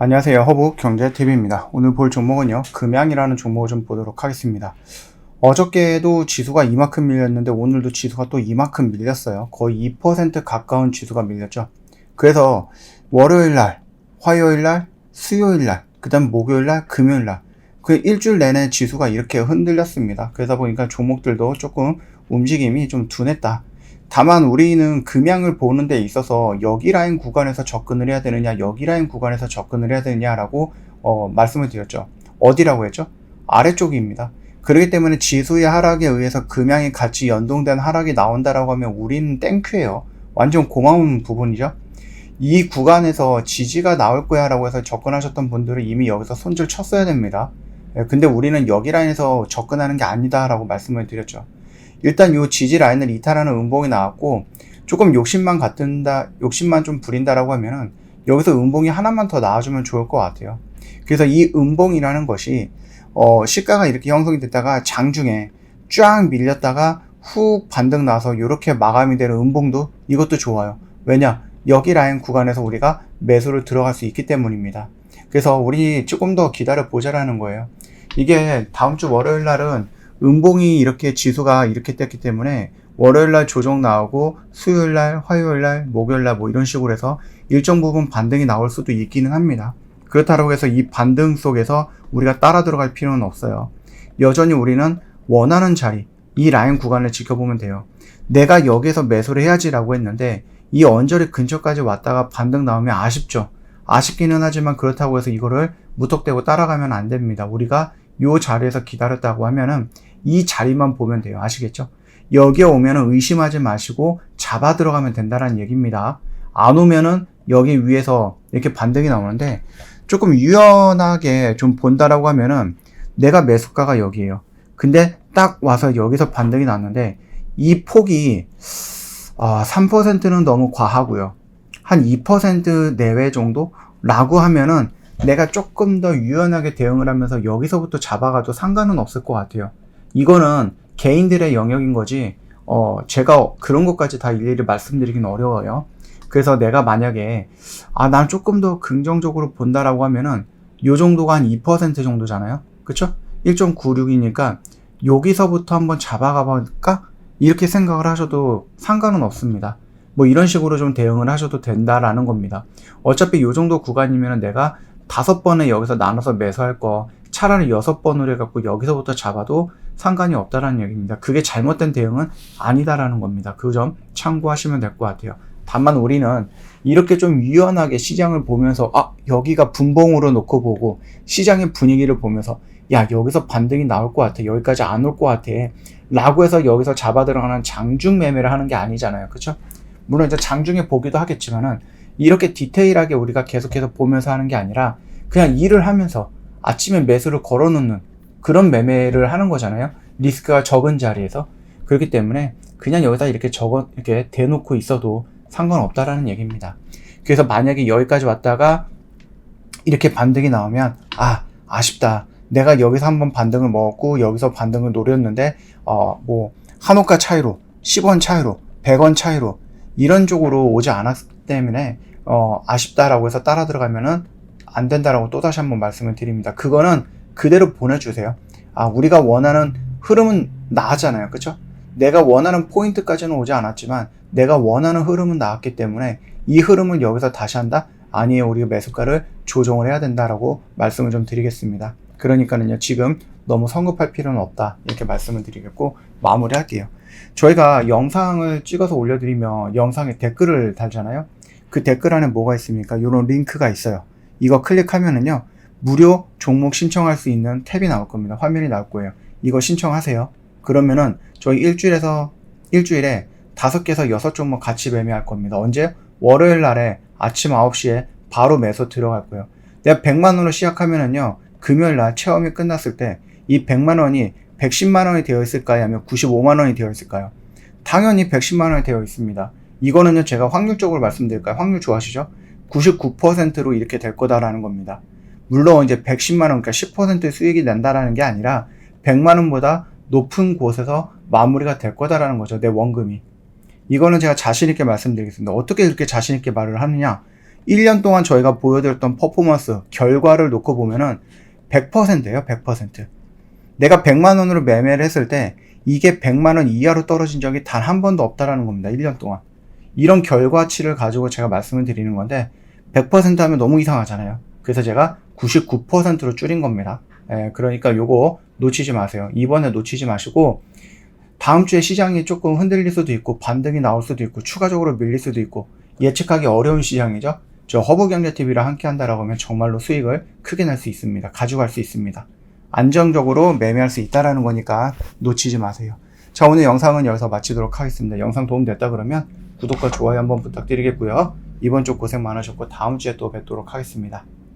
안녕하세요. 허브 경제TV입니다. 오늘 볼 종목은요, 금양이라는 종목을 좀 보도록 하겠습니다. 어저께도 지수가 이만큼 밀렸는데 오늘도 지수가 또 이만큼 밀렸어요. 거의 2% 가까운 지수가 밀렸죠. 그래서 월요일 날, 화요일 날, 수요일 날, 그 다음 목요일 날, 금요일 날, 그 일주일 내내 지수가 이렇게 흔들렸습니다. 그러다 보니까 종목들도 조금 움직임이 좀 둔했다. 다만 우리는 금양을 보는 데 있어서 여기 라인 구간에서 접근을 해야 되느냐, 여기 라인 구간에서 접근을 해야 되느냐라고 어, 말씀을 드렸죠. 어디라고 했죠? 아래쪽입니다. 그렇기 때문에 지수의 하락에 의해서 금양이 같이 연동된 하락이 나온다라고 하면 우리는 땡큐예요. 완전 고마운 부분이죠. 이 구간에서 지지가 나올 거야 라고 해서 접근하셨던 분들은 이미 여기서 손질 쳤어야 됩니다. 예, 근데 우리는 여기 라인에서 접근하는 게 아니다 라고 말씀을 드렸죠. 일단 요 지지 라인을 이탈하는 음봉이 나왔고 조금 욕심만 갖는다, 욕심만 좀 부린다라고 하면은 여기서 음봉이 하나만 더 나와주면 좋을 것 같아요. 그래서 이 음봉이라는 것이 어, 시가가 이렇게 형성이 됐다가 장중에 쫙 밀렸다가 훅 반등 나서 이렇게 마감이 되는 음봉도 이것도 좋아요. 왜냐? 여기 라인 구간에서 우리가 매수를 들어갈 수 있기 때문입니다. 그래서 우리 조금 더 기다려 보자라는 거예요. 이게 다음 주 월요일 날은 음봉이 이렇게 지수가 이렇게 됐기 때문에 월요일 날 조정 나오고 수요일 날, 화요일 날, 목요일 날 뭐 이런 식으로 해서 일정 부분 반등이 나올 수도 있기는 합니다. 그렇다고 해서 이 반등 속에서 우리가 따라 들어갈 필요는 없어요. 여전히 우리는 원하는 자리, 이 라인 구간을 지켜보면 돼요. 내가 여기서 매수를 해야지라고 했는데 이 언저리 근처까지 왔다가 반등 나오면 아쉽죠. 아쉽기는 하지만 그렇다고 해서 이거를 무턱대고 따라가면 안 됩니다. 우리가 이 자리에서 기다렸다고 하면은 이 자리만 보면 돼요. 아시겠죠? 여기에 오면은 의심하지 마시고 잡아 들어가면 된다는 얘기입니다. 안 오면은 여기 위에서 이렇게 반등이 나오는데 조금 유연하게 좀 본다라고 하면은 내가 매수가가 여기에요. 근데 딱 와서 여기서 반등이 났는데 이 폭이 어, 3%는 너무 과하고요. 한 2% 내외 정도라고 하면은 내가 조금 더 유연하게 대응을 하면서 여기서부터 잡아가도 상관은 없을 것 같아요. 이거는 개인들의 영역인 거지, 어, 제가 그런 것까지 다 일일이 말씀드리긴 어려워요. 그래서 내가 만약에, 아, 난 조금 더 긍정적으로 본다라고 하면은, 요 정도가 한 2% 정도잖아요? 그쵸? 1.96이니까, 여기서부터 한번 잡아가 볼까? 이렇게 생각을 하셔도 상관은 없습니다. 뭐 이런 식으로 좀 대응을 하셔도 된다라는 겁니다. 어차피 요 정도 구간이면 내가 다섯 번에 여기서 나눠서 매수할 거 차라리 여섯 번으로 해갖고 여기서부터 잡아도 상관이 없다라는 얘기입니다. 그게 잘못된 대응은 아니다라는 겁니다. 그 점 참고하시면 될 것 같아요. 다만 우리는 이렇게 좀 유연하게 시장을 보면서 아 여기가 분봉으로 놓고 보고 시장의 분위기를 보면서 야 여기서 반등이 나올 것 같아 여기까지 안 올 것 같아 라고 해서 여기서 잡아 들어가는 장중 매매를 하는 게 아니잖아요 그쵸 물론 이제 장중에 보기도 하겠지만은 이렇게 디테일하게 우리가 계속해서 보면서 하는 게 아니라 그냥 일을 하면서 아침에 매수를 걸어 놓는 그런 매매를 하는 거잖아요 리스크가 적은 자리에서 그렇기 때문에 그냥 여기다 이렇게 적어 이렇게 대놓고 있어도 상관없다라는 얘기입니다. 그래서 만약에 여기까지 왔다가 이렇게 반등이 나오면 아 아쉽다. 내가 여기서 한번 반등을 먹었고 여기서 반등을 노렸는데 어 뭐 한호가 차이로 10원 차이로 100원 차이로 이런 쪽으로 오지 않았기 때문에 어 아쉽다라고 해서 따라 들어가면은 안 된다라고 또 다시 한번 말씀을 드립니다. 그거는 그대로 보내주세요. 아 우리가 원하는 흐름은 나잖아요, 그렇죠? 내가 원하는 포인트까지는 오지 않았지만 내가 원하는 흐름은 나왔기 때문에 이 흐름을 여기서 다시 한다? 아니에요. 우리가 매수가를 조정을 해야 된다라고 말씀을 좀 드리겠습니다. 그러니까는요, 지금 너무 성급할 필요는 없다. 이렇게 말씀을 드리겠고, 마무리 할게요. 저희가 영상을 찍어서 올려드리면 영상에 댓글을 달잖아요. 그 댓글 안에 뭐가 있습니까? 이런 링크가 있어요. 이거 클릭하면은요, 무료 종목 신청할 수 있는 탭이 나올 겁니다. 화면이 나올 거예요. 이거 신청하세요. 그러면은 저희 일주일에서 일주일에 다섯 개에서 여섯 종목 같이 매매할 겁니다. 언제? 월요일 날에 아침 9시에 바로 매수 들어갈 거예요. 내가 100만 원으로 시작하면은요. 금요일 날 체험이 끝났을 때 이 100만 원이 110만 원이 되어 있을까요? 아니면 95만 원이 되어 있을까요? 당연히 110만 원이 되어 있습니다. 이거는요, 제가 확률적으로 말씀드릴까요? 확률 좋아하시죠? 99%로 이렇게 될 거다라는 겁니다. 물론 이제 110만 원, 그러니까 10% 수익이 난다라는 게 아니라 100만 원보다 높은 곳에서 마무리가 될 거다라는 거죠. 내 원금이. 이거는 제가 자신 있게 말씀드리겠습니다. 어떻게 이렇게 자신 있게 말을 하느냐? 1년 동안 저희가 보여드렸던 퍼포먼스, 결과를 놓고 보면은 100%예요, 100%. 내가 100만 원으로 매매를 했을 때 이게 100만 원 이하로 떨어진 적이 단 한 번도 없다라는 겁니다. 1년 동안. 이런 결과치를 가지고 제가 말씀을 드리는 건데 100% 하면 너무 이상하잖아요. 그래서 제가 99%로 줄인 겁니다. 예, 그러니까 요거 놓치지 마세요. 이번에 놓치지 마시고 다음 주에 시장이 조금 흔들릴 수도 있고 반등이 나올 수도 있고 추가적으로 밀릴 수도 있고 예측하기 어려운 시장이죠. 저 허브경제TV랑 함께 한다라고 하면 정말로 수익을 크게 낼 수 있습니다. 가져갈 수 있습니다. 안정적으로 매매할 수 있다라는 거니까 놓치지 마세요. 자, 오늘 영상은 여기서 마치도록 하겠습니다. 영상 도움 됐다 그러면 구독과 좋아요 한번 부탁드리겠고요. 이번 주 고생 많으셨고 다음 주에 또 뵙도록 하겠습니다.